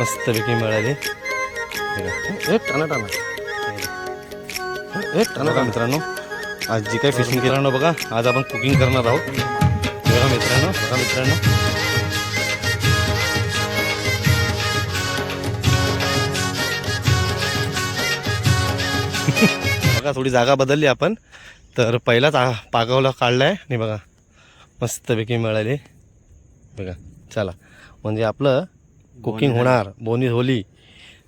मस्तपैकी मिळाली. एक टाना टाना एक टाना का मित्रांनो आज जी काही फिशिंग केलं ना बघा आज आपण कुकिंग करणार आहोत. बघा मित्रांनो बघा मित्रांनो. बघा थोडी जागा बदलली आपण. तर पहिलाच पागावला काढला आहे आणि बघा मस्तपैकी मिळाली. बघा चला. म्हणजे आपलं कुकिंग होणार बोनी होली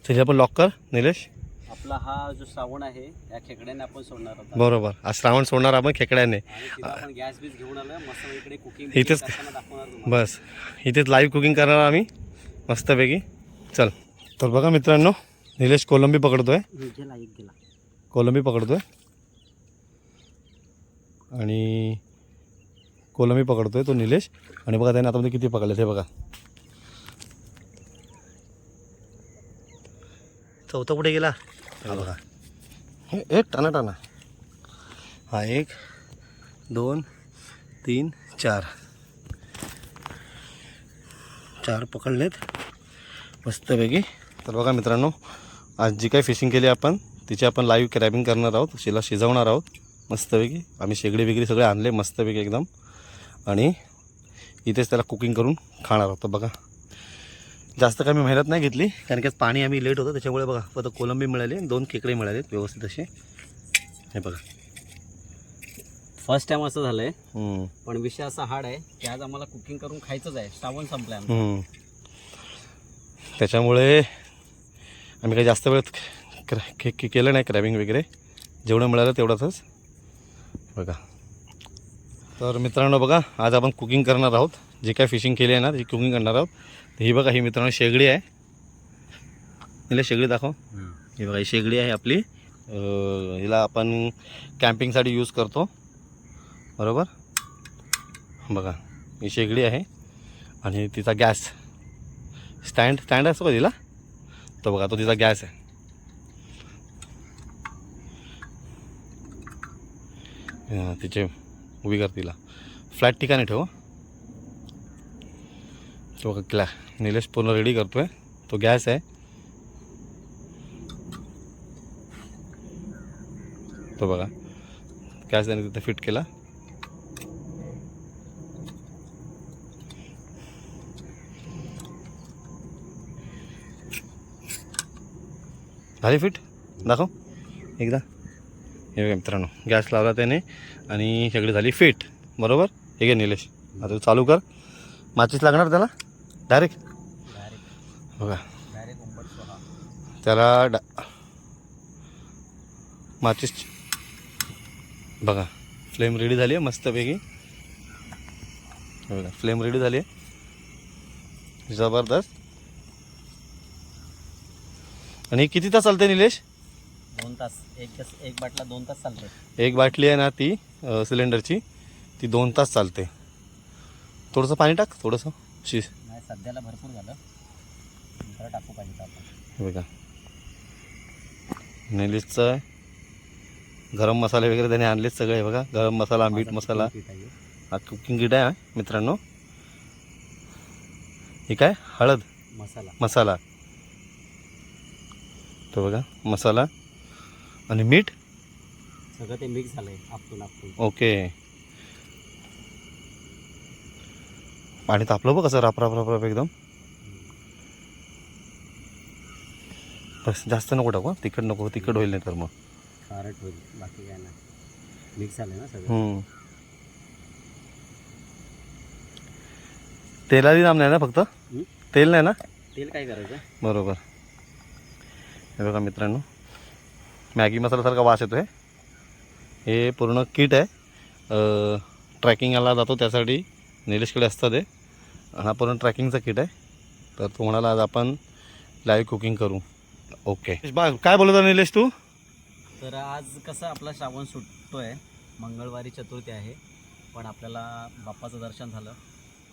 त्याची आपण लॉक कर निलेश. आपला हा जो श्रावण आहे या खेकड्याने आपण सोडणार बरोबर. आज श्रावण सोडणार आपण खेकड्याने. आपण गॅस बीस घेऊन आलं मस्त इकडे कुकिंग इथेच- बस. इथेच लाईव्ह कुकिंग करणार आम्ही. मस्तपैकी. चल. तर बघा मित्रांनो निलेश कोलंबी पकडतोय. कोलंबी पकडतोय. आणि कोलंबी पकडतोय तो निलेश. आणि बघा त्याने आता किती पकडले ते बघा. चौथा कुठे गेला? हा बघा. हे एक टाना टाना. हा एक दोन तीन चार. चार पकडलेत. मस्तपैकी. तर बघा मित्रांनो आज जी काही फिशिंग केली आपण तिची आपण लाईव्ह क्रॅबिंग करणार आहोत शिला शिजवणार आहोत. मस्तपैकी. आम्ही शेगडी बिगडी सगळे आणले मस्तपैकी एकदम. आणि इथेच त्याला कुकिंग करून खाणार आहोत. बघा. जास्त काही मी मेहनत नाही घेतली. कारण की आज पाणी आम्ही लेट होतं त्याच्यामुळे बघा फक्त कोलंबी मिळाली दोन खेकडे मिळाले व्यवस्थित असे. हे बघा. फर्स्ट टाइम असं झालंय पण विषय असा हार्ड आहे की आज आम्हाला कुकिंग करून खायचंच आहे. श्रावण संपलाय. त्याच्यामुळे आम्ही काही जास्त वेळ केलं नाही क्रॅबिंग वगैरे. जेवढं मिळालं तेवढंच बघा. तर मित्रांनो बघा आज आपण कुकिंग करणार आहोत. जे काय फिशिंग केली आहे ना ती कुकिंग करणार आहोत. तर ही बघा ही मित्रांनो शेगडी आहे. हिला शेगडी दाखव. ही बघा ही शेगडी आहे आपली. हिला आपण कॅम्पिंगसाठी यूज करतो. बरोबर? बघा ही शेगडी आहे. आणि तिचा गॅस स्टँड स्टँड असतो का तिला? तो बघा तो तिचा गॅस आहे. तिचे उभी कर तिला. फ्लॅट ठिकाणी ठेव हं. तो निलेश पूर्ण रेडी करतो आहे तो गॅस आहे तो बघा। गॅस त्याने तिथे फिट केला। झाली फिट दाखव. एकदा. हे बघा मित्रांनो गॅस लावला त्याने आणि सगळी झाली फिट बरोबर? हे घे निलेश. आता चालू कर. माचीस लागणार त्याला? डायरेक्ट डायरेक्ट बघा. त्याला डा माचीस बघा. फ्लेम रेडी झाली आहे मस्तपैकी. बघा फ्लेम रेडी झाली आहे. जबरदस्त. आणि किती तास चालते निलेश? दोन तास. एक तास एक बाटला दोन तास चालते एक बाटली आहे ना ती सिलेंडरची ती दोन तास चालते थोडंसं पाणी टाक थोडंसं. शीस सध्याला भरपूर झालं. नंतर टाकू पाहिजे आपण. हे बघा. नेलीसचं आहे. गरम मसाले वगैरे त्याने आणलेत सगळे बघा. गरम मसाला मीठ मसाला. हे. कुकिंग किट आहे मित्रांनो. हे काय? हळद. मसाला. मसाला. तो बघा मसाला आणि मीठ. सगळं ते मिक्स झालंय ओके. पाणी तापलं बघ कसं राप राप राप राप एकदम. बस जास्त नको टाकू. तिखट नको तिखट होईल नाही तर मग. खारट होईल बाकी काय नाही. मिक्स झालंय ना सगळं. नाम नाही ना फक्त? तेल नाही ना? तेल काय करायचं? बरोबर. हे बघा मित्रांनो मॅगी मसाल्यासारखा वास येतो आहे हे पूर्ण किट आहे. ट्रॅकिंगला जातो त्यासाठी. निलेशकडे असतं ते. हा पूर्ण ट्रॅकिंगचा किट आहे. तर तो म्हणाला आज आपण लाईव्ह कुकिंग करू. ओके बा काय बोलत होता निलेश तू? तर आज कसं आपला श्रावण सुटतोय. मंगळवारी चतुर्थी आहे. पण आपल्याला बाप्पाचं दर्शन झालं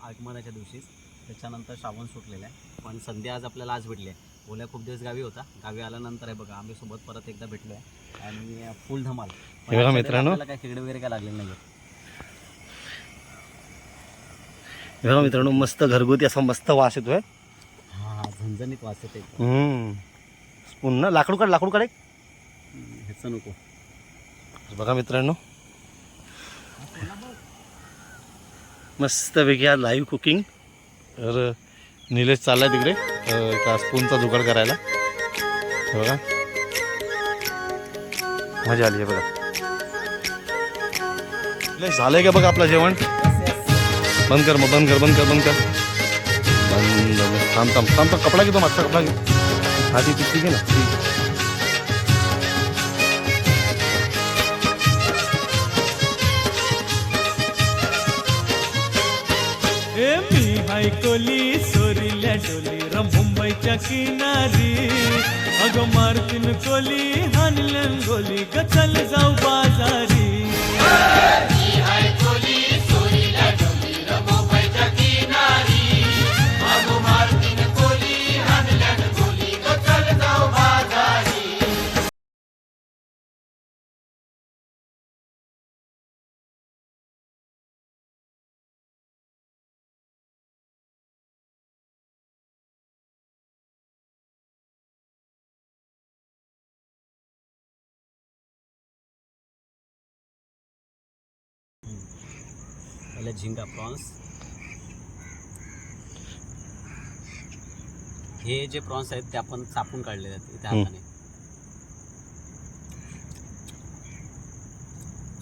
आगमनाच्या दिवशीच त्याच्यानंतर श्रावण सुटलेलं आहे. पण संधी आज आपल्याला आज भेटली आहे. ओल्या खूप दिवस गावी होता. गावी आल्यानंतर आहे बघा आम्ही सोबत परत एकदा भेटलो आहे. आणि फुल धमाल. मित्रांनो. काय खेकडे वगैरे काय लागले नाही हे बघा मित्रांनो मस्त घरगुती असा मस्त वास येतोय. हां झणझणीत वास येते स्पून ना लाकडू काढ लाकडू काढ. ह्याचं नको. बघा मित्रांनो. मस्तपैकी आज लाईव्ह कुकिंग तर निलेश चालला तिकडे त्या स्पूनचा जुगाड करायला. बघा. मजा आली आहे बघा. निलेश झालंय का बघा आपलं जेवण? बंद कर मग बंद कर बंद कर बंद कर. बंद थांब थांब थांब थांब. कपडा घेतो मागचा कपडा घे हा ती ठीक आहे ना? ठीक ए मी हायकोली सोरील्या डोली र मुंबईच्या किनारी. अगं मारतीन कोली हानल्यान गोली गचल जाऊ बाजारी. पहिले झिंगा प्रॉन्स। हे जे प्रॉन्स आहेत ते आपण चापून काढलेले आहेत त्या. हाताने.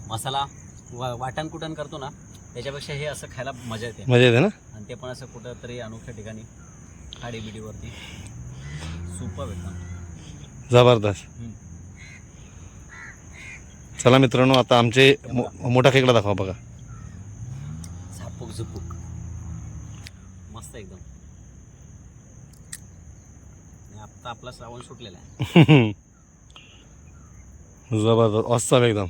मसाला वाटण कुटण करतो ना त्याच्यापेक्षा हे असं खायला मजा येते. मजा येते ना? आणि ते पण असं कुठं तरी अनोख्या ठिकाणी खाडी बिडीवरती. सुपर एकदम जबरदस्त. चला मित्रांनो आता आमचे मोठा खेकडा दाखवा बघा. झापूक मस्त एकदम. आत्ता आपला श्रावण सुटलेला आहे. जबरदस्त औसम एकदम.